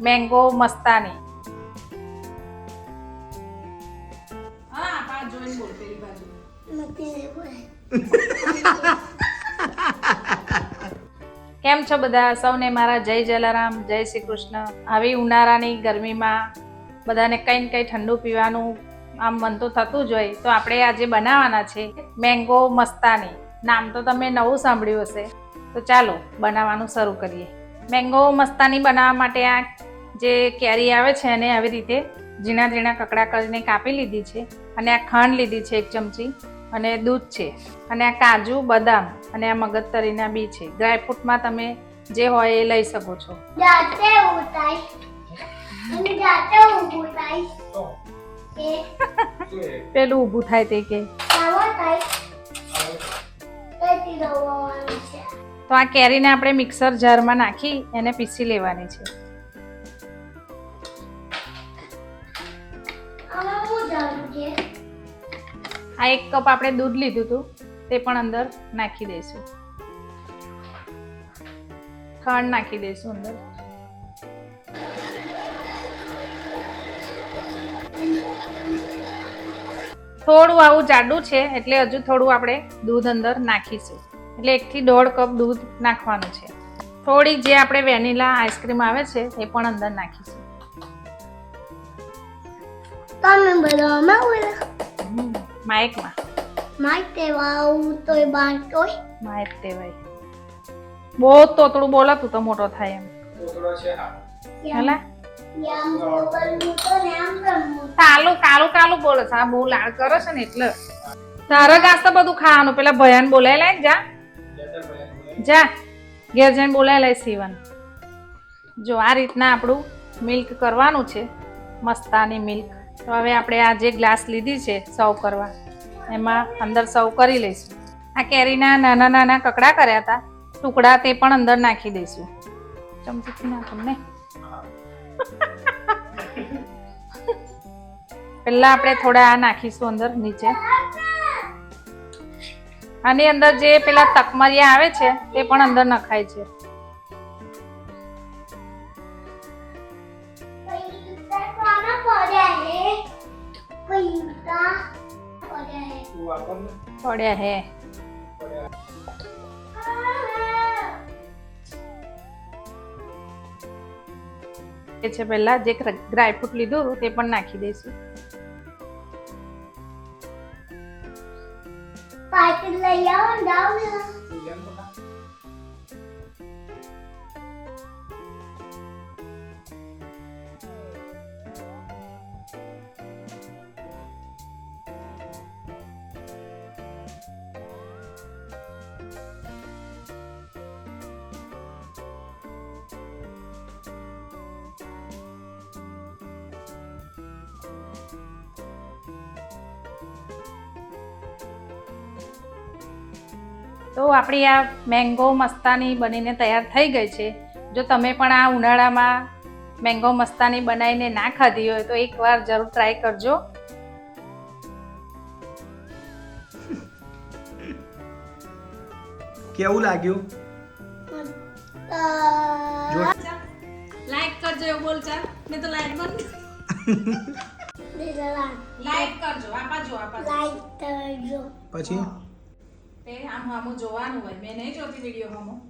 Mango Mastani કેમ છો બધા? સૌને મારા જય જલારામ જય શ્રી કૃષ્ણ. આવી ઉનાળાની ગરમીમાં બધાને કંઈ ને કંઈ ઠંડુ પીવાનું આમ મન તો થતું જ હોય તો આપણે આજે બનાવવાના છે મેંગો મસ્તાની નામ તો તમે નવું સાંભળ્યું હશે. તો ચાલો બનાવવાનું શરૂ કરીએ. મેંગો મસ્તાની બનાવવા માટે આ જે કેરી આવે છે એને આવી રીતે ઝીણા ઝીણા કકડા કરીને કાપી લીધી છે અને આ ખાંડ લીધી છે એક ચમચી અને દૂધ છે અને આ કાજુ બદામ અને આ મગજતરીના બી છે. ડ્રાયફ્રૂટમાં તમે જે હોય એ લઈ શકો છો. પેલું ઊભું થાય તે કે. તો આ કેરીને આપણે મિક્સર જારમાં નાખી એને પીસી લેવાની છે. આ એક કપ આપણે દૂધ લીધું હતું, તે પણ અંદર નાખી દઈશું. ખાંડ નાખી દઈશું અંદર. થોડું આવું જાડું છે, એટલે હજુ થોડું આપણે દૂધ અંદર નાખીશું. એટલે એકથી દોઢ કપ દૂધ નાખવાનું છે. થોડી જે આપણે વેનીલા આઈસ્ક્રીમ આવે છે, એ પણ અંદર નાખીશું. તમે માઇકમાં માયક તેવા આવું તોય બાર તોય. માઇક તેવાય બહુ તોતડું બોલાતું તો મોટો થાય એમ. હેલા. યામ બોલવું તો ને આમ રમવું કાલું કાલું કાલું બોલે છે. આ બહુ લાડ કરે છે ને એટલે. તારે ગાસ તો બધું ખાવાનું. પેલા ભયાન બોલાય લાય જા. જા ઘેર જઈને બોલાય લાય સીવન જો આ રીતના આપણું મિલ્ક કરવાનું છે. મસ્તાની મિલ્ક. તો હવે આપણે આ જે ગ્લાસ લીધી છે સર્વ કરવા, એમાં અંદર સર્વ કરી લઈશું. આ કેરીના નાના નાના કકડા કર્યા હતા, ટુકડા તે પણ અંદર નાખી દઈશું. ચમચીથી નાખો ને. પહેલા આપણે થોડા આ નાખીશું અંદર, નીચે. આની અંદર જે પેલા તકમરિયા આવે છે, તે પણ અંદર નખાય છે. પડ્યા હે. એ છે પહેલા જે ડ્રાયફ્રૂટ લીધું તે પણ નાખી દઈશું. પાછી લઈ આવો તો આપણી આ મેંગો મસ્તાની બનીને તૈયાર થઈ ગઈ છે. જો તમે પણ આ ઉનાળામાં મેંગો મસ્તાની બનાવીને ના ખાધી હોય તો એકવાર જરૂર ટ્રાય કરજો. કેવું લાગ્યું? લાઈક કરજો એવું બોલ ચાલ. ને તો લાઈક બંધ લાઈક કરજો. આપા જો આપા લાઈક કરજો. પછી? તે આમ આમ જોવાનું હોય. મેં નહીં જોતી વીડિયો આમ